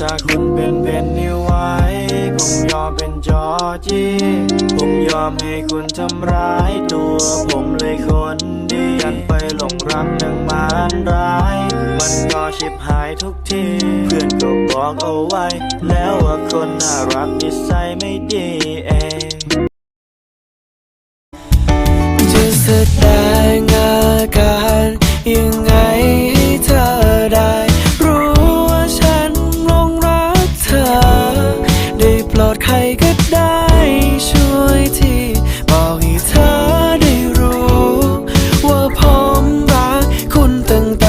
ถ้าคุณเป็นเพนนิวไว้ผมยอมเป็นจอจีผมยอมให้คุณทำร้ายตัวผมเลยคนดีกันไปหลงรักนางมารร้าย มันก็ชิบหายทุกที เพื่อนก็บอกเอาไว้ แล้วว่าคนน่ารักนิสัยไม่ดีเองจะแสด 等待。